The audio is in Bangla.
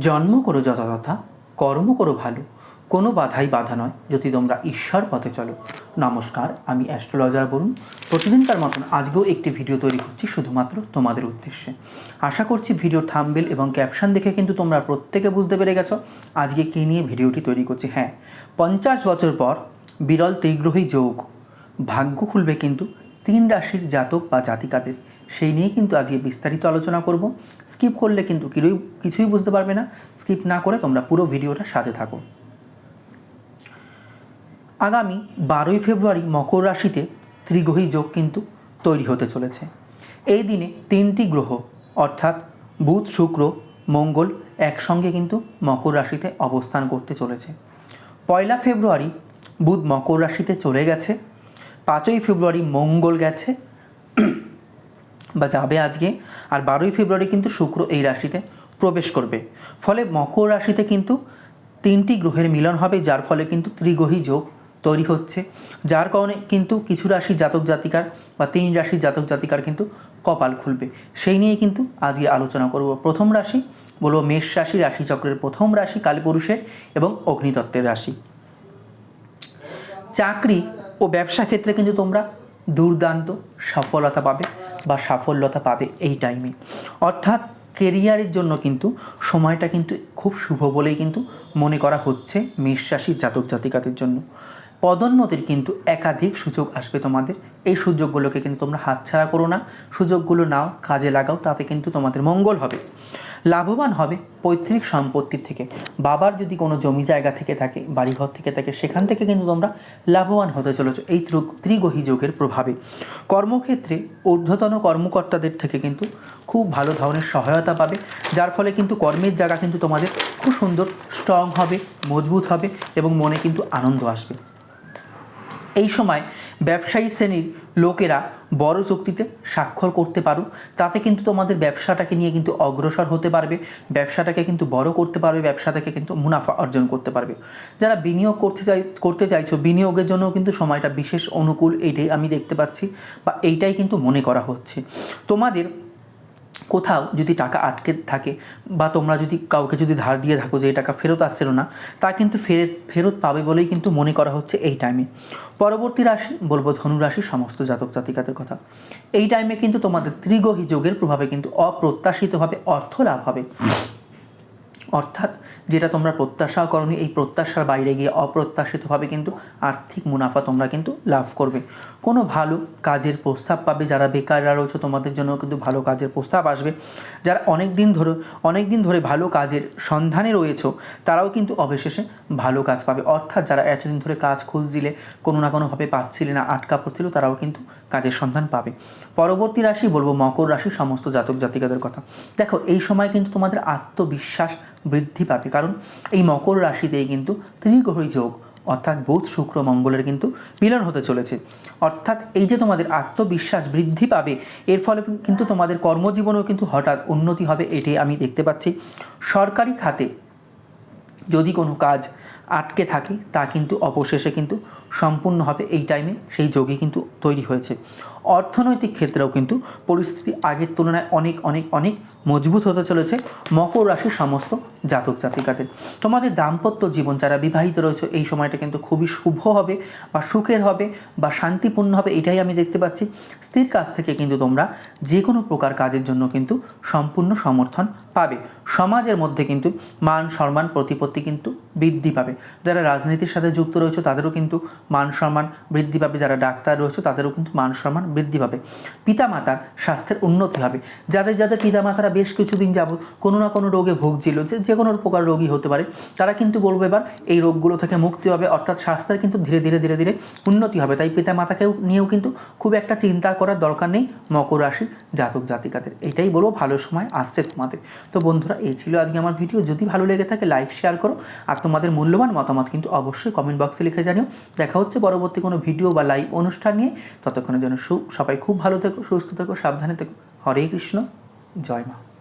জন্ম করো যথাযথা, কর্ম করো ভালো। কোনো বাধাই বাধা নয়, যদি তোমরা ঈশ্বর পথে চলো। নমস্কার, আমি অ্যাস্ট্রোলজার বলুন প্রতিদিনকার মতন আজকেও একটি ভিডিও তৈরি করছি শুধুমাত্র তোমাদের উদ্দেশ্যে। আশা করছি ভিডিও থাম্বেল এবং ক্যাপশন দেখে কিন্তু তোমরা প্রত্যেকে বুঝতে পেরে গেছো আজকে কী নিয়ে ভিডিওটি তৈরি করছি। হ্যাঁ পঞ্চাশ বছর পর বিরল ত্রিগ্রহী যোগ। ভাগ্য খুলবে কিন্তু তিন রাশির জাতক বা জাতিকাদের। সেই নিয়ে কিন্তু আজকে বিস্তারিত আলোচনা করব। স্কিপ করলে কিন্তু কিছুই কিছুই বুঝতে পারবে না। স্কিপ না করে তোমরা পুরো ভিডিওটা সাথে থাকো। আগামী বারোই ফেব্রুয়ারি মকর রাশিতে ত্রিগ্রহী যোগ কিন্তু তৈরি হতে চলেছে। এই দিনে তিনটি গ্রহ, অর্থাৎ বুধ, শুক্র, মঙ্গল একসঙ্গে কিন্তু মকর রাশিতে অবস্থান করতে চলেছে। পয়লা ফেব্রুয়ারি বুধ মকর রাশিতে চলে গেছে। পাঁচই ফেব্রুয়ারি মঙ্গল গেছে। বা যাবে আজকে, আর বারোই ফেব্রুয়ারি কিন্তু শুক্র এই রাশিতে প্রবেশ করবে। ফলে মকর রাশিতে কিন্তু তিনটি গ্রহের মিলন হবে, যার ফলে কিন্তু ত্রিগ্রহী যোগ তৈরি হচ্ছে। যার কারণে কিন্তু কিছু রাশি জাতক জাতিকার বা তিন রাশি জাতক জাতিকার কিন্তু কপাল খুলবে। সেই নিয়ে কিন্তু আজকে আলোচনা করব। প্রথম রাশি বলব মেষ রাশি, রাশিচক্রের প্রথম রাশি কালীপুরুষের এবং অগ্নিতত্ত্বের রাশি। চাকরি ও ব্যবসা ক্ষেত্রে কিন্তু তোমরা দুর্দান্ত সফলতা পাবে। বা সাফল্যতা পাবে এই টাইমে অর্থাৎ কেরিয়ারের জন্য কিন্তু সময়টা কিন্তু খুব শুভ বলেই কিন্তু মনে করা হচ্ছে মেষরাশির জাতক জাতিকাদের জন্য। পদোন্নতির কিন্তু একাধিক সুযোগ আসবে তোমাদের। এই সুযোগগুলোকে কিন্তু তোমরা হাতছাড়া করো না। সুযোগগুলো নাও, কাজে লাগাও, তাতে কিন্তু তোমাদের মঙ্গল হবে। লাভবান হবে পৈতৃক সম্পত্তির থেকে। বাবার যদি কোনো জমি জায়গা থেকে থাকে, বাড়িঘর থেকে থাকে, সেখান থেকে কিন্তু তোমরা লাভবান হতে চলেছো এই ত্রু- ত্রিগ্রহী যোগের প্রভাবে। কর্মক্ষেত্রে ঊর্ধ্বতন কর্মকর্তাদের থেকে কিন্তু খুব ভালো ধরনের সহায়তা পাবে, যার ফলে কিন্তু কর্মের জায়গা কিন্তু তোমাদের খুব সুন্দর স্ট্রং হবে, মজবুত হবে এবং মনে কিন্তু আনন্দ আসবে। এই সময় ব্যবসায়ী শ্রেণির লোকেরা বড় চুক্তিতে স্বাক্ষর করতে পারো। তাতে কিন্তু তোমাদের ব্যবসাটাকে নিয়ে কিন্তু অগ্রসর হতে পারবে। ব্যবসাটাকে কিন্তু বড় করতে পারবে। ব্যবসাটাকে কিন্তু মুনাফা অর্জন করতে পারবে। যারা বিনিয়োগ করতে চাই, করতে চাইছো, বিনিয়োগের জন্য কিন্তু সময়টা বিশেষ অনুকূল, এটাই আমি দেখতে পাচ্ছি বা এইটাই কিন্তু মনে করা হচ্ছে। তোমাদের কোথাও যদি টাকা আটকে থাকে বা তোমরা যদি কাউকে যদি ধার দিয়ে থাকো যে এই টাকা ফেরত আসছিল না, তা কিন্তু ফেরত ফেরত পাবে বলেই কিন্তু মনে করা হচ্ছে এই টাইমে পরবর্তী রাশি, বলব ধনুরাশির সমস্ত জাতক জাতিকাদের কথা। এই টাইমে কিন্তু তোমাদের ত্রিগহী যোগের প্রভাবে কিন্তু অপ্রত্যাশিতভাবে অর্থ লাভ হবে। অর্থাৎ যেটা তোমরা প্রত্যাশা করনি, এই প্রত্যাশার বাইরে গিয়ে অপ্রত্যাশিতভাবে কিন্তু আর্থিক মুনাফা তোমরা কিন্তু লাভ করবে। কোনো ভালো কাজের প্রস্তাব পাবে, যারা বেকাররা রয়েছে তোমাদের জন্য কিন্তু ভালো কাজের প্রস্তাব আসবে। যারা অনেক দিন ধরে অনেক দিন ধরে ভালো কাজের সন্ধানে রয়েছো, তারাও কিন্তু অবশেষে ভালো কাজ পাবে। অর্থাৎ যারা এতদিন ধরে কাজ খুঁজছিলে, কোনো না কোনোভাবে পাচ্ছিলে না, আটকা পড়ছিল, তারাও কিন্তু কাজের সন্ধান পাবে। পরবর্তী রাশি বলব মকর রাশি, সমস্ত জাতক জাতিকাদের কথা। দেখো, এই সময় কিন্তু তোমাদের আত্মবিশ্বাস বৃদ্ধি পাবে। কারণ এই মকর রাশিতেই কিন্তু ত্রিগ্রহী যোগ, অর্থাৎ বুধ, শুক্র, মঙ্গলের কিন্তু মিলন হতে চলেছে। অর্থাৎ এই যে তোমাদের আত্মবিশ্বাস বৃদ্ধি পাবে, এর ফলে কিন্তু তোমাদের কর্মজীবনেও কিন্তু হঠাৎ উন্নতি হবে এটি আমি দেখতে পাচ্ছি। সরকারি খাতে যদি কোনো কাজ আটকে থাকে, তা কিন্তু অবশেষে কিন্তু সম্পূর্ণ হবে এই টাইমে সেই যোগই কিন্তু তৈরি হয়েছে। অর্থনৈতিক ক্ষেত্রেও কিন্তু পরিস্থিতি আগের তুলনায় অনেক অনেক অনেক মজবুত হতে চলেছে মকর রাশির সমস্ত জাতক জাতিকাদের। তোমাদের দাম্পত্য জীবন যারা বিবাহিত রয়েছে, এই সময়টা কিন্তু খুবই শুভ হবে বা সুখের হবে বা শান্তিপূর্ণ হবে, এটাই আমি দেখতে পাচ্ছি। স্ত্রীর কাছ থেকে কিন্তু তোমরা যে কোনো প্রকার কাজের জন্য কিন্তু সম্পূর্ণ সমর্থন পাবে। সমাজের মধ্যে কিন্তু মান, সম্মান, প্রতিপত্তি কিন্তু বৃদ্ধি পাবে। যারা রাজনীতির সাথে যুক্ত রয়েছে, তাদেরও কিন্তু মান সম্মান বৃদ্ধি পাবে, যারা ডাক্তার রয়েছে তাদেরও কিন্তু মান সম্মান বৃদ্ধি পাবে। পিতামাতার স্বাস্থ্যের উন্নতি হবে। যাদের যাদের পিতামাতারা বেশ কিছুদিন যাবৎ কোনো না কোনো রোগে ভুগছিল, যে যে কোনো প্রকার রোগী হতে পারে, তারা কিন্তু বলবে এবার এই রোগগুলো থেকে মুক্তি হবে অর্থাৎ স্বাস্থ্যের কিন্তু ধীরে ধীরে ধীরে ধীরে উন্নতি হবে। তাই পিতামাতাকেও নিয়েও কিন্তু খুব একটা চিন্তা করার দরকার নেই মকর রাশি জাতক জাতিকাদের। এটাই বলব, ভালো সময় আসছে তোমাদের। তো বন্ধুরা, এই ছিল আজকে আমার ভিডিও। যদি ভালো লেগে থাকে, লাইক, শেয়ার করো। আর তোমাদের মূল্যবান মতামত কিন্তু অবশ্যই কমেন্ট বক্সে লিখে জানিও। দেখা হচ্ছে। পরবর্তী কোনো ভিডিও বা লাইভ অনুষ্ঠান নিয়ে ততক্ষণের জন্য সু- সবাই খুব ভালো থেকো, সুস্থ থেকো, সাবধানে থেকো। হরে কৃষ্ণ, জয় মা।